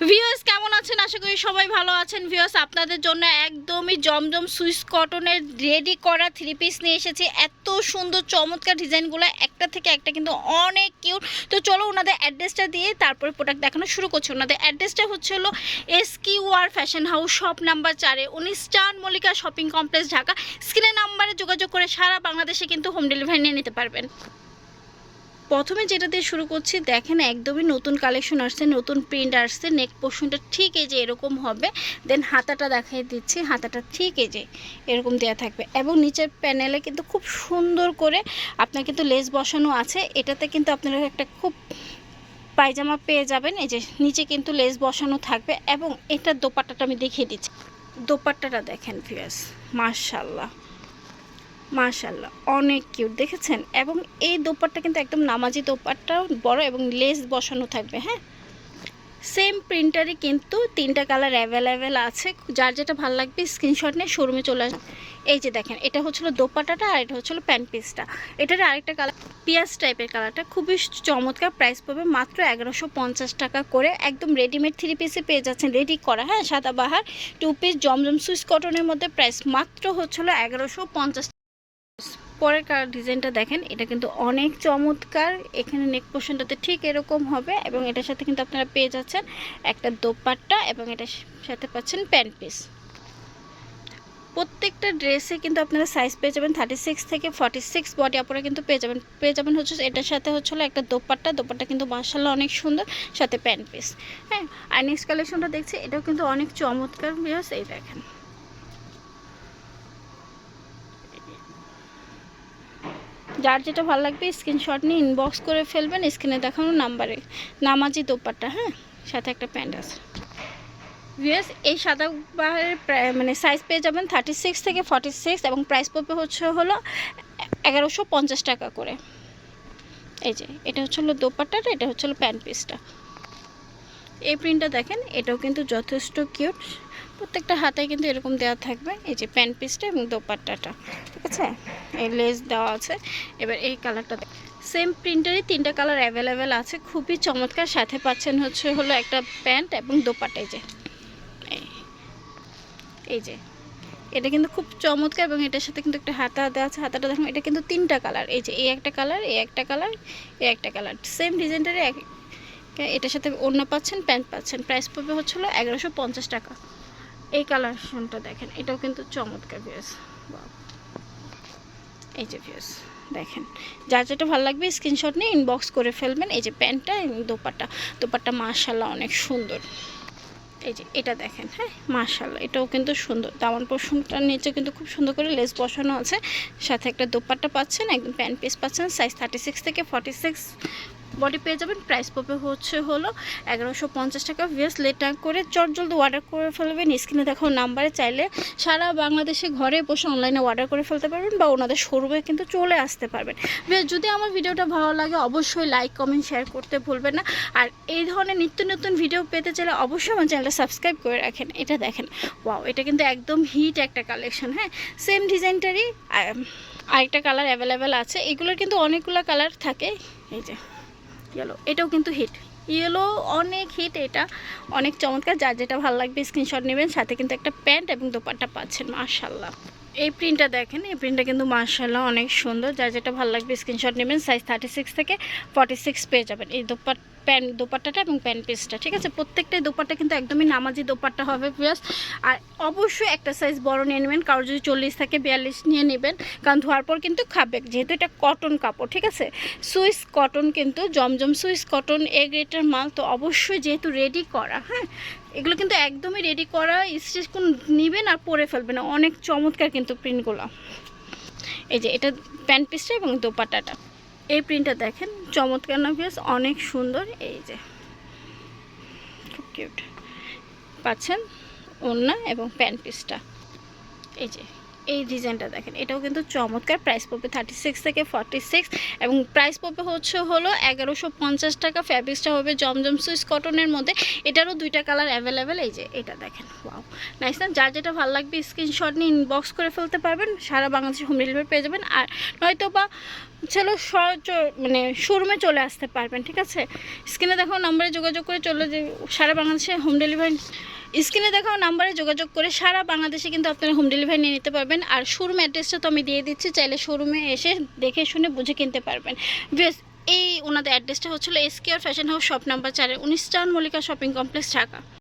Viewers কেমন আছেন? আশা করি সবাই ভালো আছেন। ভিউয়ার্স আপনাদের জন্য একদমই জমজম সুইস কটনের রেডি করা থ্রি পিস নিয়ে এসেছি। এত সুন্দর, চমৎকার ডিজাইনগুলো একটা থেকে একটা কিন্তু অনেক কিউট তো চলো ওনাদের অ্যাড্রেসটা দিয়ে তারপরে প্রোডাক্ট দেখানো শুরু করছি। ওনাদের অ্যাড্রেসটা হচ্ছে হলো S Q R fashion house shop number চারে উনিশ star Mallika shopping complex Dhaka. স্ক্রিনের নাম্বারে যোগাযোগ করে সারা বাংলাদেশে কিন্তু হোম ডেলিভারি নিয়ে নিতে পারবেন। প্রথমে যেটা দিয়ে শুরু করছি, দেখেন একদমই নতুন কালেকশন আসছে, নতুন প্রিন্ট আসছে নেক পোর্শনটা ঠিক এই যে এরকম হবে। দেন হাতাটা দেখাই দিচ্ছি, হাতাটা ঠিক এই যে এরকম দেওয়া থাকবে। এবং নিচের প্যানেলে কিন্তু খুব সুন্দর করে আপনার কিন্তু লেস বসানো আছে। এটাতে কিন্তু আপনারা একটা খুব পায়জামা পেয়ে যাবেন, এই যে নিচে কিন্তু লেস বসানো থাকবে। এবং এটার দোপাট্টাটা আমি দেখিয়ে দিচ্ছি। দোপাট্টাটা দেখেন ফিয়াস মার্শাল্লাহ মাশাল্লাহ অনেক কিউট দেখেছেন? এবং এই দোপাট্টা কিন্তু একদম নামাজি দোপাট্টা বড় এবং লেস বসানো থাকবে হ্যাঁ? সেম প্রিন্টারই কিন্তু তিনটা কালার অ্যাভেলেবেল আছে, যার যেটা ভালো লাগবে স্ক্রিনশট নিয়ে শোরুমে চলে আসবে। এই যে দেখেন, এটা হচ্ছিল দোপাটাটা আর এটা হচ্ছিল প্যান্ট পিসটা এটার আরেকটা কালার পিয়াজ টাইপের কালারটা খুবই চমৎকার প্রাইস পাবে মাত্র এগারোশো পঞ্চাশ টাকা করে। একদম রেডিমেড থ্রি পিসে পেয়ে যাচ্ছেন রেডি করা হ্যাঁ? সাদা বাহার টু পিস জমজম সুইস কটনের মধ্যে প্রাইস মাত্র হচ্ছিল এগারোশো পঞ্চাশ পরের কালার ডিজাইনটা দেখেন, এটা কিন্তু অনেক চমৎকার। এখানে নেক পোর্শনটাতে ঠিক এরকম হবে এবং এটার সাথে কিন্তু আপনারা পেয়ে যাচ্ছেন একটা দোপাট্টা এবং এটার সাথে পাচ্ছেন প্যান্ট পিস। প্রত্যেকটা ড্রেসে কিন্তু আপনারা সাইজ পেয়ে যাবেন থার্টি সিক্স থেকে ফর্টি সিক্স বডি আপনারা কিন্তু পেয়ে যাবেন। পেয়ে যাবেন হচ্ছে এটার সাথে হচ্ছিল একটা দোপাট্টা। দোপাট্টা কিন্তু মার্শাল্লাহ অনেক সুন্দর, সাথে প্যান্ট পিস। হ্যাঁ আর নেক্সট কালেকশনটা দেখছি, এটাও কিন্তু অনেক চমৎকার। বিয়াস এই দেখেন। যার যেটা ভালো লাগবে স্ক্রিনশট নিয়ে ইনবক্স করে ফেলবেন স্ক্রিনে দেখানো নাম্বারে নামাজি দোপাট্টা হ্যাঁ? সাথে একটা প্যান্ট আছে। ভিএস এই সাদা বাহারের মানে সাইজ পেয়ে যাবেন থার্টি সিক্স থেকে ফর্টি সিক্স এবং প্রাইস পড়বে হচ্ছে হলো এগারোশো পঞ্চাশ টাকা করে। এই যে, এটা হচ্ছে হলো দোপাট্টাটা, এটা হচ্ছে হলো প্যান্ট পিসটা এই প্রিন্টটা দেখেন, এটাও কিন্তু যথেষ্ট কিউট প্রত্যেকটা হাতায় কিন্তু এরকম দেওয়া থাকবে। এই যে প্যান্ট পিসটা এবং দোপাট্টাটা, ঠিক আছে? এই লেস দেওয়া আছে। এবার এই কালারটা সেম প্রিন্টারই তিনটা কালার অ্যাভেলেবেল আছে। খুবই চমৎকার। সাথে পাচ্ছেন হচ্ছে হলো একটা প্যান্ট এবং দোপাট্টা, এই যে। এই যে। এটা কিন্তু খুব চমৎকার এবং এটার সাথে কিন্তু একটা হাতা দেওয়া আছে। হাতাটা দেখুন, এটা কিন্তু তিনটা কালার। এই যে, এই একটা কালার, এই একটা কালার, এই একটা কালার। সেম ডিজাইনটারে এক, এটার সাথে অন্য পাচ্ছেন, প্যান্ট পাচ্ছেন। প্রাইস পড়বে হচ্ছিল এগারোশো টাকা। এই কালারশনটা দেখেন, এটাও কিন্তু চমৎকার ভিউস এই যে ভিউস দেখেন। যার যেটা ভালো লাগবে স্ক্রিনশট নিয়ে ইনবক্স করে ফেলবেন। এই যে প্যান্টটা দোপাট্টা। দোপাট্টা মার্শাল্লাহ অনেক সুন্দর। এই যে এটা দেখেন হ্যাঁ মার্শাল্লাহ এটাও কিন্তু সুন্দর। দামান পোর্শনটার নিচে কিন্তু খুব সুন্দর করে লেস বসানো আছে। সাথে একটা দোপাট্টা পাচ্ছেন, একদম প্যান্ট পিস পাচ্ছেন সাইজ থার্টি সিক্স থেকে ফর্টি সিক্স বডি পেয়ে যাবেন। প্রাইস পড়বে হচ্ছে হলো এগারোশো পঞ্চাশ টাকা। ভিএস লেটার করে চট জলদি অর্ডার করে ফেলবেন। স্ক্রিনে দেখো নাম্বারে চাইলে সারা বাংলাদেশে ঘরে বসে অনলাইনে অর্ডার করে ফেলতে পারবেন বা ওনাদের শোরুমে কিন্তু চলে আসতে পারবেন। যদি আমার ভিডিওটা ভালো লাগে অবশ্যই লাইক কমেন্ট শেয়ার করতে ভুলবেন না। আর এই ধরনের নিত্য নতুন ভিডিও পেতে চাইলে অবশ্যই আমার চ্যানেলটা সাবস্ক্রাইব করে রাখেন। এটা দেখেন ওয়াও এটা কিন্তু একদম হিট একটা কালেকশন হ্যাঁ? সেম ডিজাইনটারই আরেকটা কালার অ্যাভেলেবেল আছে। এগুলোর কিন্তু অনেকগুলো কালার থাকে। এই যে ইয়েলো এটাও কিন্তু হিট ইয়েলো অনেক হিট এটা, অনেক চমৎকার, যার যেটা ভালো লাগবে স্ক্রিনশট নেবেন, সাথে কিন্তু একটা প্যান্ট এবং দোপাট্টা পাচ্ছেন মার্শাল্লাহ এই প্রিন্টটা দেখেন, এই প্রিন্টটা কিন্তু মার্শাল্লাহ অনেক সুন্দর, যার যেটা ভালো লাগবে স্ক্রিনশট নেবেন সাইজ থার্টি সিক্স থেকে ফর্টি সিক্স পেয়ে যাবেন। এই দোপাট প্যান্ট দোপাট্টাটা এবং প্যান্ট পিসটা ঠিক আছে? প্রত্যেকটাই দোপাট্টা কিন্তু একদমই নামাজি দোপাট্টা হবে প্লাস আর অবশ্যই একটা সাইজ বড় নিয়ে নেবেন কারোর যদি চল্লিশ থাকে বিয়াল্লিশ নিয়ে নেবেন, কারণ ধোয়ার পর কিন্তু খাবে, যেহেতু এটা কটন কাপড়, ঠিক আছে? সুইস কটন কিন্তু, জমজম সুইস কটন এ গ্রেটের মাল, তো অবশ্যই যেহেতু রেডি করা হ্যাঁ? এগুলো কিন্তু একদমই রেডি করা স্টিচ কোন নেবেন আর পরে ফেলবেন অনেক চমৎকার কিন্তু প্রিন্টগুলো এই যে, এটা প্যান্ট পিসটা এবং দোপাট্টাটা। এই প্রিন্টটা দেখেন, চমৎকার না বেশ অনেক সুন্দর, এই যে। খুব কিউট পাচ্ছেন ওড়না এবং প্যান্ট পিসটা এই যে, এই ডিজাইনটা দেখেন, এটাও কিন্তু চমৎকার। প্রাইস পড়বে থার্টি সিক্স থেকে ফর্টি সিক্স এবং প্রাইস পড়বে হচ্ছে হলো এগারোশো পঞ্চাশ টাকা। ফ্যাব্রিক্সটা হবে জমজম সুইস কটনের মধ্যে। এটারও দুইটা কালার অ্যাভেলেবেল এই যে, এটা দেখেন ওয়াও নাইস না? যার যেটা ভালো লাগবে স্ক্রিনশট নিয়ে ইনবক্স করে ফেলতে পারবেন। সারা বাংলাদেশে হোম ডেলিভারি পেয়ে যাবেন। আর নয়তো বা চলো মানে শোরুমে চলে আসতে পারবেন, ঠিক আছে? স্ক্রিনে দেখো নাম্বারে যোগাযোগ করে চলে যে সারা বাংলাদেশে হোম ডেলিভারি স্ক্রিনে দেখাও নাম্বারে যোগাযোগ করে সারা বাংলাদেশে কিন্তু আপনারা হোম ডেলিভারি নিয়ে নিতে পারবেন। আর শোরুম অ্যাড্রেসটা তো আমি দিয়ে দিচ্ছি, চাইলে শোরুমে এসে দেখে শুনে বুঝে কিনতে পারবেন। বেশ এই ওনাদের অ্যাড্রেসটা হচ্ছিল SKR fashion house shop number চারে উনিশ town Mallika shopping complex Dhaka.